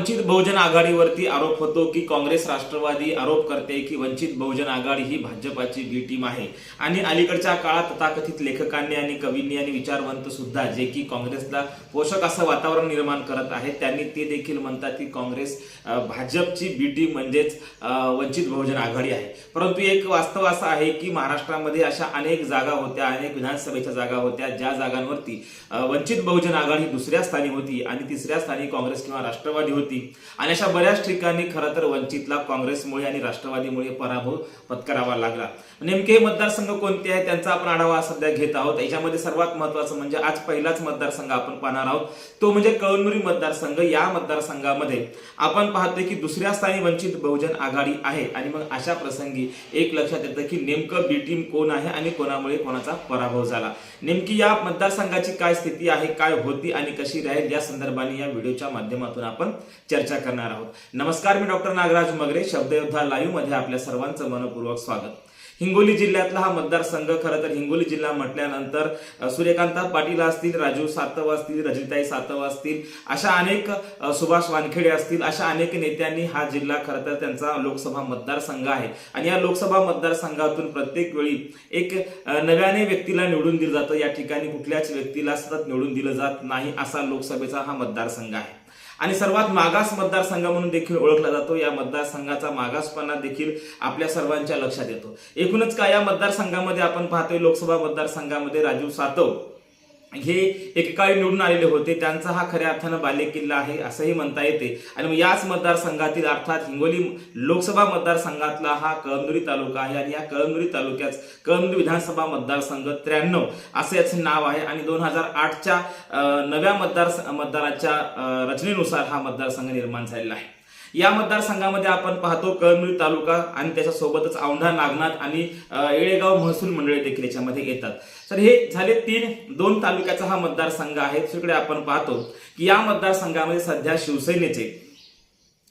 या वंचित बहुजन आघाडीवरती आरोप होतो की काँग्रेस राष्ट्रवादी आरोप करते की वंचित बहुजन आघाडी ही भाजपाची बी टीम आहे. आणि अलीकडच्या काळात तथाकथित लेखकांनी आणि कवींनी आणि विचारवंत सुद्धा जे की काँग्रेसला पोषक असं वातावरण निर्माण करत आहेत त्यांनी ते देखील म्हणतात की काँग्रेस भाजपची बी टीम म्हणजेच वंचित बहुजन आघाडी आहे. परंतु एक वास्तव असं आहे की महाराष्ट्रामध्ये अशा अनेक जागा होत्या अनेक विधानसभेच्या जागा होत्या ज्या जागांवरती वंचित बहुजन आघाडी दुसऱ्या स्थानी होती आणि तिसऱ्या स्थानी काँग्रेस किंवा राष्ट्रवादी होती. आणि अशा बऱ्याच ठिकाणी खरं तर वंचितला काँग्रेसमुळे आणि राष्ट्रवादीमुळे पराभव पत्करावा लागला. नेमके मतदारसंघ कोणते आहेत? त्यांचा आपण आढावा सध्या घेत आहोत. याच्यामध्ये सर्वात महत्वाचं म्हणजे आज पहिलाच मतदारसंघ आपण पाहणार आहोत. तो म्हणजे कळमनुरी मतदारसंघ. या मतदारसंघामध्ये आपण पाहतोय की दुसऱ्या स्थानी वंचित बहुजन आघाडी आहे. आणि मग अशा प्रसंगी एक लक्षात येतं की नेमकं बी टीम कोण आहे आणि कोणामुळे कोणाचा पराभव झाला. नेमकी या मतदारसंघाची काय स्थिती आहे काय होती आणि कशी राहील या संदर्भाने या व्हिडिओच्या माध्यमातून आपण चर्चा करणार आहोत. नमस्कार मी डॉक्टर नागराज मगरे शब्दयोद्धा लाईव्हमध्ये आपल्या सर्वांचं मनपूर्वक स्वागत. हिंगोली जिल्ह्यातला हा मतदारसंघ खरं तर हिंगोली जिल्हा म्हटल्यानंतर सूर्यकांत सूर्यकांता पाटील असतील राजू सातव असतील रजनीताई सातव असतील अशा अनेक सुभाष वानखेडे असतील अशा अनेक नेत्यांनी हा जिल्हा खरं तर त्यांचा लोकसभा मतदारसंघ आहे. आणि या लोकसभा मतदारसंघातून प्रत्येक वेळी एक नव्याने व्यक्तीला निवडून दिलं जातं. या ठिकाणी कुठल्याच व्यक्तीला सतत निवडून दिलं जात नाही असा लोकसभेचा हा मतदारसंघ आहे. आणि सर्वात मागास मतदारसंघ म्हणून देखील ओळखला जातो. या मतदारसंघाचा मागासपणा देखील आपल्या सर्वांच्या लक्षात येतो. एकूणच का या मतदारसंघामध्ये आपण पाहतोय? लोकसभा मतदारसंघामध्ये राजीव सातव हे एकेकाळी निवडून आलेले होते. त्यांचा हा खऱ्या अर्थानं बालेकिल्ला आहे असंही म्हणता येते. आणि मग याच मतदारसंघातील अर्थात हिंगोली लोकसभा मतदारसंघातला हा कळमनुरी तालुका आहे आणि या कळमनुरी तालुक्यात कळमनुरी विधानसभा मतदारसंघ त्र्याण्णव असे याचे नाव आहे. आणि दोन हजार आठच्या नव्या मतदार मतदाराच्या रचनेनुसार हा मतदारसंघ निर्माण झालेला आहे. या मतदारसंघामध्ये आपण पाहतो कळमनुरी तालुका आणि त्याच्यासोबतच औंढा नागनाथ आणि येळेगाव महसूल मंडळे देखील याच्यामध्ये येतात. तर हे झाले तीन दोन तालुक्याचा हा मतदारसंघ आहे. दुसरीकडे आपण पाहतो की या मतदारसंघामध्ये सध्या शिवसेनेचे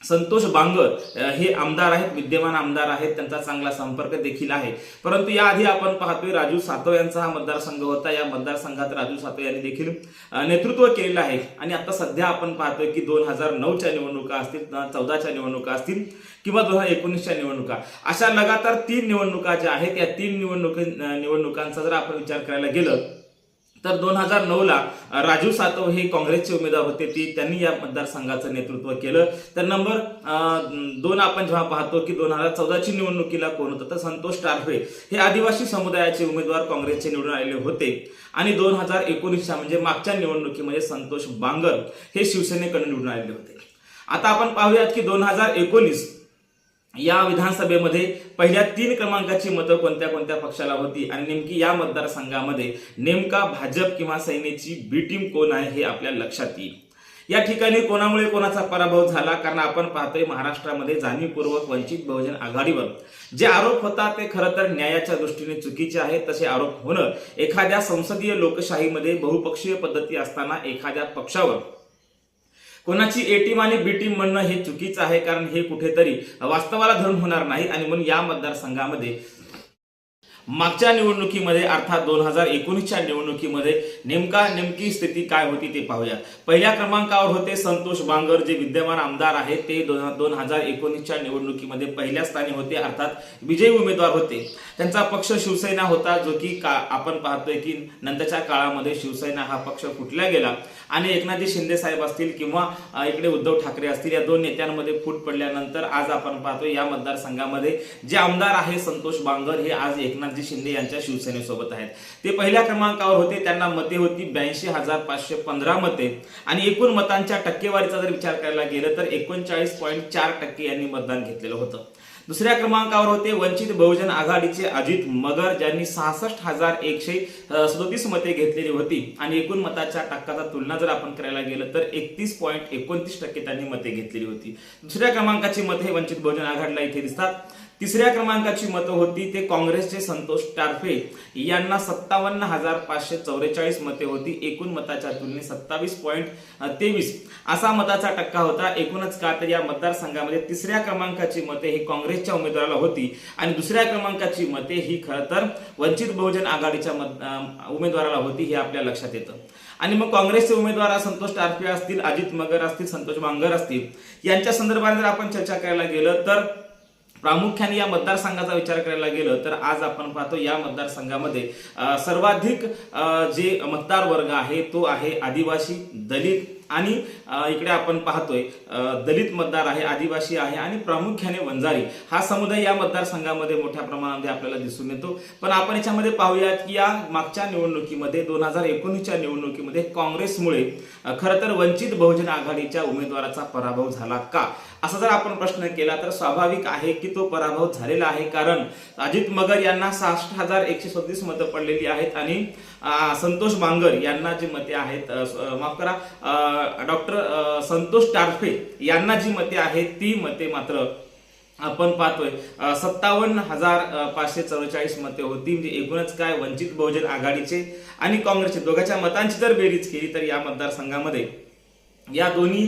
संतोष बांगर हे आमदार आहेत विद्यमान आमदार आहेत त्यांचा चांगला संपर्क देखील आहे. परंतु याआधी आपण पाहतोय राजू सातव यांचा हा मतदारसंघ होता. या मतदारसंघात राजू सातव यांनी देखील नेतृत्व केलेलं आहे. आणि आता सध्या आपण पाहतोय की दोन हजार नऊच्या निवडणुका असतील चौदाच्या निवडणुका असतील किंवा दोन हजार एकोणीसच्या निवडणुका. अशा लगातार तीन निवडणुका ज्या आहेत या तीन निवडणुकी निवडणुकांचा जर आपण विचार करायला गेलं तर दोन हजार नऊ ला राजू सातव हे काँग्रेसचे उमेदवार होते ती त्यांनी या मतदारसंघाचं नेतृत्व केलं. तर नंबर दोन आपण जेव्हा पाहतो की दोन हजार चौदाची निवडणुकीला कोण होतं तर संतोष टारफे हे आदिवासी समुदायाचे उमेदवार काँग्रेसचे निवडून आलेले होते. आणि दोन हजार एकोणीसच्या म्हणजे मागच्या निवडणुकीमध्ये संतोष बांगर हे शिवसेनेकडे निवडून आलेले होते. आता आपण पाहूयात की दोन हजार एकोणीस या विधानसभेमध्ये पहिल्या तीन क्रमांकाची मतं कोणत्या कोणत्या पक्षाला होती? आणि नेमकी या मतदारसंघामध्ये नेमका भाजप किंवा सेनेची बी टीम कोण आहे हे आपल्या लक्षात येईल. या ठिकाणी कोणामुळे कोणाचा पराभव झाला? कारण आपण पाहतोय महाराष्ट्रामध्ये जाणीवपूर्वक वंचित बहुजन आघाडीवर जे आरोप होतात ते खरं तर न्यायाच्या दृष्टीने चुकीचे आहेत तसे आरोप होणं एखाद्या संसदीय लोकशाहीमध्ये बहुपक्षीय पद्धती असताना एखाद्या पक्षावर कोणाची ए टीम आणि बी टीम म्हणणं हे चुकीचं आहे कारण हे कुठेतरी वास्तवाला धरून होणार नाही. आणि म्हणून या मतदारसंघामध्ये मागच्या निवडणुकीमध्ये अर्थात दोन हजार एकोणीसच्या निवडणुकीमध्ये नेमका नेमकी स्थिती काय होती ते पाहूया. पहिल्या क्रमांकावर होते संतोष बांगर जे विद्यमान आमदार आहेत. ते दोन दोन हजार एकोणीसच्या निवडणुकीमध्ये पहिल्या स्थानी होते अर्थात विजयी उमेदवार होते. त्यांचा पक्ष शिवसेना होता जो की का आपण पाहतोय की नंतरच्या काळामध्ये शिवसेना हा पक्ष फुटला गेला. आणि एकनाथजी शिंदे साहेब असतील किंवा इकडे उद्धव ठाकरे असतील या दोन नेत्यांमध्ये फूट पडल्यानंतर आज आपण पाहतो या मतदारसंघामध्ये जे आमदार आहे संतोष बांगर हे आज एकनाथजी शिंदे यांच्या शिवसेनेसोबत आहेत. ते पहिल्या क्रमांकावर होते त्यांना होती ब्याऐंशी हजार पाचशे पंधरा मते. आणि एकूण मतांच्या टक्केवारीचा जर विचार करायला गेलं तर एकोणचाळीस पॉईंट चार टक्के यांनी मतदान घेतलेलं होतं. दुसऱ्या क्रमांकावर होते वंचित बहुजन आघाडीचे अजित मगर ज्यांनी सहासष्ट हजार एकशे सदोतीस मते घेतलेली होती. आणि एकूण मताच्या टक्काचा तुलना जर आपण करायला गेलं तर एकतीस पॉईंट एकोणतीस टक्के त्यांनी मते घेतलेली होती. दुसऱ्या क्रमांकाची मते वंचित बहुजन आघाडीला इथे दिसतात. तिसऱ्या क्रमांकाची मतं होती ते काँग्रेसचे संतोष टारफे. यांना सत्तावन्न हजार पाचशे चौवेचाळीस मते होती. एकूण मताच्या तुलनेत सत्तावीस पॉईंट तेवीस. असा मताचा टक्का होता. एकूणच का तर या मतदारसंघामध्ये तिसऱ्या क्रमांकाची मते ही काँग्रेसच्या उमेदवाराला होती आणि दुसऱ्या क्रमांकाची मते ही खरं तर वंचित बहुजन आघाडीच्या मत- उमेदवाराला होती हे आपल्या लक्षात येतं. आणि मग काँग्रेसचे उमेदवार संतोष टारफे असतील अजित मगर असतील संतोष बांगर असतील यांच्या संदर्भात जर आपण चर्चा करायला गेलं तर प्रामुख्याने या मतदारसंघाचा विचार करायला गेलं तर आज आपण पाहतो या मतदारसंघामध्ये सर्वाधिक जे मतदार वर्ग आहे तो आहे आदिवासी दलित आणि इकडे आपण पाहतोय दलित मतदार आहे आदिवासी आहे आणि प्रामुख्याने वंजारी. हा समुदाय या मतदारसंघामध्ये मोठ्या प्रमाणामध्ये आपल्याला दिसून येतो. पण आपण याच्यामध्ये पाहूयात की या मागच्या निवडणुकीमध्ये दोन हजार एकोणीसच्या निवडणुकीमध्ये काँग्रेसमुळे खरं तर वंचित बहुजन आघाडीच्या उमेदवाराचा पराभव झाला का? असा जर आपण प्रश्न केला तर स्वाभाविक आहे की तो पराभव झालेला आहे. कारण अजित मगर यांना सहासष्ट हजार एकशे सदतीस मतं पडलेली आहेत आणि संतोष बांगर यांना जी मते आहेत अं, माफ करा डॉक्टर संतोष टारफे यांना जी मते आहेत ती मते मात्र आपण पाहतोय. सत्तावन्न हजार पाचशे चव्वेचाळीस मते होती म्हणजे एकूणच काय वंचित बहुजन आघाडीचे आणि काँग्रेसचे. दोघांच्या मतांची जर बेरीज केली तर या मतदारसंघामध्ये या दोन्ही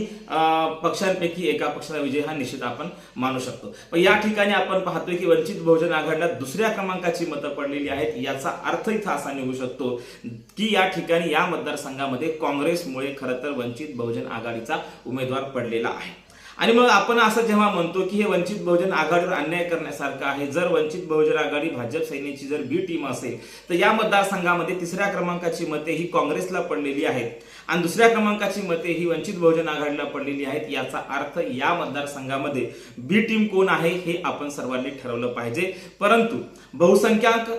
पक्षांपैकी एका पक्षाला विजय हा निश्चित आपण मानू शकतो. पण या ठिकाणी आपण पाहतोय की वंचित बहुजन आघाडीला दुसऱ्या क्रमांकाची मतं पडलेली आहेत याचा अर्थ इथं असा निघू शकतो की या ठिकाणी या मतदारसंघामध्ये काँग्रेसमुळे खरं तर वंचित बहुजन आघाडीचा उमेदवार पडलेला आहे. आणि मग आपण असं जेव्हा म्हणतो की हे वंचित बहुजन आघाडीवर अन्याय करण्यासारखं आहे जर वंचित बहुजन आघाडी भाजप सैन्याची जर बी टीम असेल तर या मतदारसंघामध्ये तिसऱ्या क्रमांकाची मते ही काँग्रेसला पडलेली आहेत. आणि दुसऱ्या क्रमांकाची मते ही वंचित बहुजन आघाडीला पडलेली आहेत. याचा अर्थ या मतदारसंघामध्ये बी टीम कोण आहे हे आपण सर्वांनी ठरवलं पाहिजे. परंतु बहुसंख्याक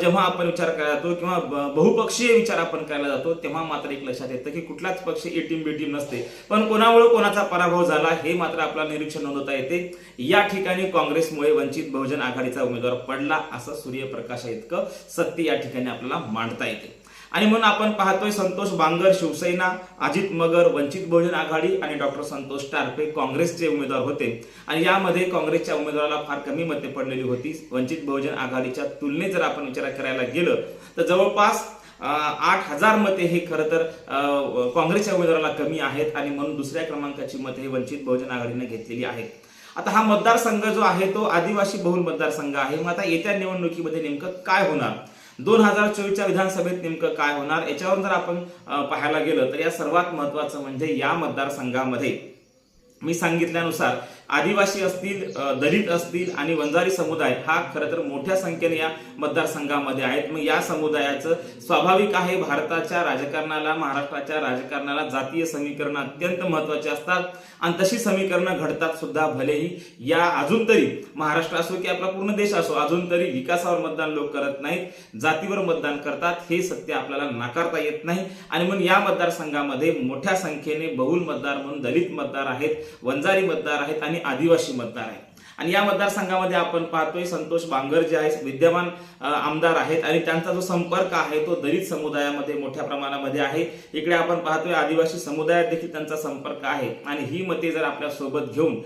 जेव्हा आपण विचार करायला जातो किंवा बहुपक्षीय विचार आपण करायला जातो तेव्हा मात्र एक लक्षात येतं की कुठलाच पक्ष ए टीम बी टीम नसते. पण कोणामुळे कोणाचा पराभव झाला हे मात्र आपल्याला निरीक्षण नोंदवता येते. या ठिकाणी काँग्रेसमुळे वंचित बहुजन आघाडीचा उमेदवार पडला असं सूर्यप्रकाश इतकं सत्य या ठिकाणी आपल्याला मांडता येते. आणि म्हणून आपण पाहतोय संतोष बांगर शिवसेना अजित मगर वंचित बहुजन आघाडी आणि डॉक्टर संतोष टारफे काँग्रेसचे उमेदवार होते. आणि यामध्ये काँग्रेसच्या उमेदवाराला फार कमी मते पडलेली होती. वंचित बहुजन आघाडीच्या तुलनेत जर आपण विचार करायला गेलं तर जवळपास आठ हजार मते हे खरं तर काँग्रेसच्या उमेदवाराला कमी आहेत आणि म्हणून दुसऱ्या क्रमांकाची मते हे वंचित बहुजन आघाडीने घेतलेली आहेत. आता हा मतदारसंघ जो आहे तो आदिवासी बहुल मतदारसंघ आहे. मग आता येत्या निवडणुकीमध्ये नेमकं काय होणार? दोन हजार चोवीसच्या विधानसभेत नेमकं काय होणार? याच्यावर जर आपण पाहायला गेलं तर या सर्वात महत्वाचं म्हणजे या मतदारसंघामध्ये मी सांगितल्यानुसार आदिवासी असतील दलित असतील आणि वंजारी समुदाय हा खरं तर मोठ्या संख्येने या मतदारसंघामध्ये आहेत. मग या समुदायाचं स्वाभाविक आहे भारताच्या राजकारणाला महाराष्ट्राच्या राजकारणाला जातीय समीकरणं अत्यंत महत्वाची असतात. आणि तशी समीकरणं घडतात सुद्धा भलेही. या अजून तरी महाराष्ट्र असो की आपला पूर्ण देश असो अजून तरी विकासावर मतदान लोक करत नाहीत. जातीवर मतदान करतात हे सत्य आपल्याला नाकारता येत नाही. आणि म्हणून या मतदारसंघामध्ये मोठ्या संख्येने बहुल मतदार म्हणून दलित मतदार आहेत वंजारी मतदार आहेत आणि आदिवासी मतदार आहे. आणि या मतदारसंघामध्ये आपण पाहतोय संतोष बांगर जे आहे विद्यमान आमदार आहेत आणि त्यांचा जो संपर्क आहे तो दलित समुदायामध्ये मोठ्या प्रमाणामध्ये आहे. इकडे आपण पाहतोय आदिवासी समुदायात देखील त्यांचा संपर्क आहे. आणि ही मते जर आपल्यासोबत घेऊन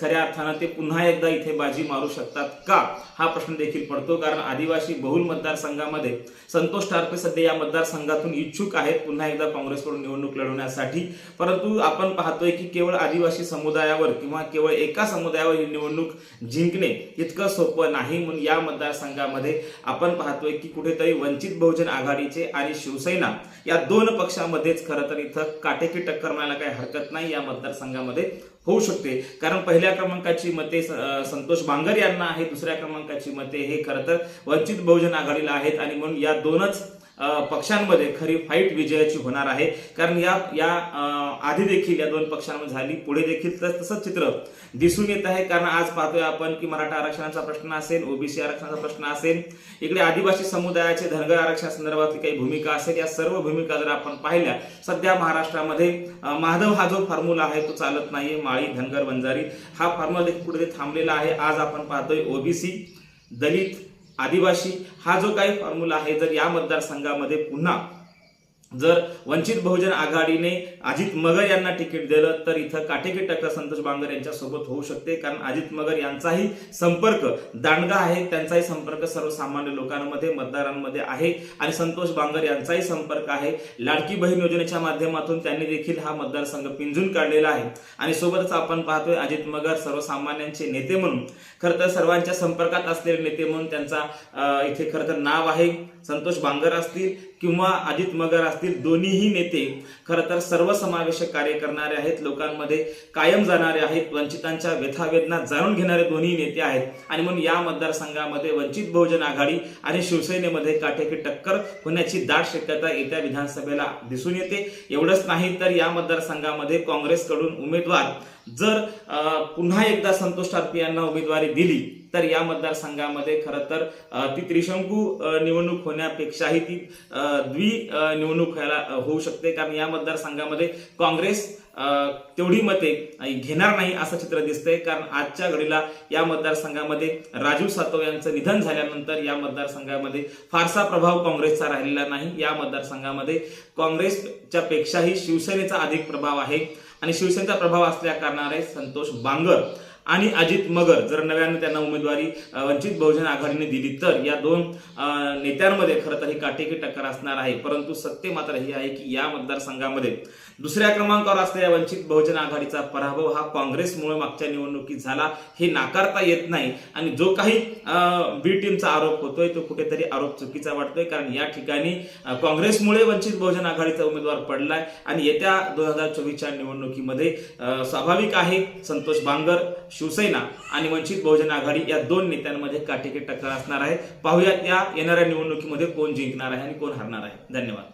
खऱ्या अर्थानं ते पुन्हा एकदा इथे बाजी मारू शकतात का? हा प्रश्न देखील पडतो. कारण आदिवासी बहुल मतदारसंघामध्ये संतोष टारपे सध्या या मतदारसंघातून इच्छुक आहेत. पुन्हा एकदा काँग्रेसकडून निवडणूक लढवण्यासाठी. परंतु आपण पाहतोय की केवळ आदिवासी समुदायावर किंवा केवळ एका समुदायावर ही निवडणूक जिंकणे इतकं सोपं नाही म्हणून या मतदारसंघामध्ये आपण पाहतोय की कुठेतरी वंचित बहुजन आघाडीचे आणि शिवसेना या दोन पक्षामध्येच खरं तर इथं काटेकी टक्कर मारायला काही हरकत नाही या मतदारसंघामध्ये होऊ शकते. कारण पहिल्या क्रमांकाची मते संतोष बांगर यांना आहे दुसऱ्या क्रमांकाची मते हे खरं तर वंचित बहुजन आघाडीला आहेत आणि म्हणून या दोनच पक्षांमध्ये खरी फाईट विजयाची होणार आहे. कारण या या आधी देखील या दोन पक्षांमध्ये झाली. पुढे देखील तर तसंच चित्र दिसून येत आहे. कारण आज पाहतोय आपण की मराठा आरक्षणाचा प्रश्न असेल ओबीसी आरक्षणाचा प्रश्न असेल इकडे आदिवासी समुदायाचे धनगर आरक्षणासंदर्भातली काही भूमिका असेल या सर्व भूमिका जर आपण पाहिल्या सध्या महाराष्ट्रामध्ये माधव हा जो फॉर्म्युला आहे तो चालत नाहीये. माळी धनगर वंजारी हा फॉर्म्युला देखील कुठेतरी थांबलेला आहे. आज आपण पाहतोय ओबीसी दलित आदिवासी हा जो काही फॉर्म्युला आहे जर या मतदारसंघामध्ये पुन्हा जर वंचित बहुजन आघाडीने अजित मगर यांना तिकीट दिलं तर इथं काटेकी टक्कर संतोष बांगर यांच्या सोबत होऊ शकते. कारण अजित मगर यांचाही संपर्क दांडगा आहे त्यांचाही संपर्क सर्वसामान्य लोकांमध्ये मतदारांमध्ये आहे. आणि संतोष बांगर यांचाही संपर्क आहे. लाडकी बहीण योजनेच्या माध्यमातून त्यांनी देखील हा मतदारसंघ पिंजून काढलेला आहे. आणि सोबतच आपण पाहतोय अजित मगर सर्वसामान्यांचे नेते म्हणून. खरं तर सर्वांच्या संपर्कात असलेले नेते म्हणून त्यांचा इथे खरं तर नाव आहे. संतोष बांगर असतील किंवा अजित मगर असतील दोन्हीही नेते खरं तर सर्वसमावेशक कार्य करणारे आहेत लोकांमध्ये कायम जाणारे आहेत वंचितांच्या व्यथावेदना जाणून घेणारे दोन्ही नेते आहेत. आणि म्हणून या मतदारसंघामध्ये वंचित बहुजन आघाडी आणि शिवसेनेमध्ये काटेकी टक्कर होण्याची दाट शक्यता येत्या विधानसभेला दिसून येते. एवढंच नाही तर या मतदारसंघामध्ये काँग्रेसकडून उमेदवार जर पुन्हा एकदा संतोष टारपे यांना उमेदवारी दिली तर या मतदारसंघामध्ये खरं तर ती त्रिशंकू निवडणूक होण्यापेक्षाही ती द्वि निवडणूक निवडणूक व्हायला होऊ शकते. कारण या मतदारसंघामध्ये काँग्रेस तेवढी मते घेणार नाही असं चित्र दिसतंय. कारण आजच्या घडीला या मतदारसंघामध्ये राजीव सातव यांचं निधन झाल्यानंतर या मतदारसंघामध्ये फारसा प्रभाव काँग्रेसचा राहिलेला नाही. या मतदारसंघामध्ये काँग्रेसच्या पेक्षाही शिवसेनेचा अधिक प्रभाव आहे. आणि शिवसेनेचा प्रभाव असल्या कारणाने संतोष बांगर आणि अजित मगर जर नव्यानं त्यांना उमेदवारी वंचित बहुजन आघाडीने दिली तर या दोन नेत्यांमध्ये खरं तर ही काटेकी टक्कर असणार आहे. परंतु सत्य मात्र ही आहे की या मतदारसंघामध्ये दुसऱ्या क्रमांकावर असलेल्या वंचित बहुजन आघाडीचा पराभव हा काँग्रेसमुळे मागच्या निवडणुकीत झाला हे नाकारता येत नाही. आणि जो काही बी टीमचा आरोप होतोय तो कुठेतरी आरोप चुकीचा वाटतोय. कारण या ठिकाणी काँग्रेसमुळे वंचित बहुजन आघाडीचा उमेदवार पडलाय. आणि येत्या दोन हजार चोवीसच्या निवडणुकीमध्ये स्वाभाविक आहे संतोष बांगर शिवसेना आणि वंचित बहुजन आघाडी या दोन नेत्यांमध्ये काटेकी टक्कर असणार आहे. पाहूया या येणाऱ्या निवडणुकीमध्ये कोण जिंकणार आहे आणि कोण हरणार आहे. धन्यवाद.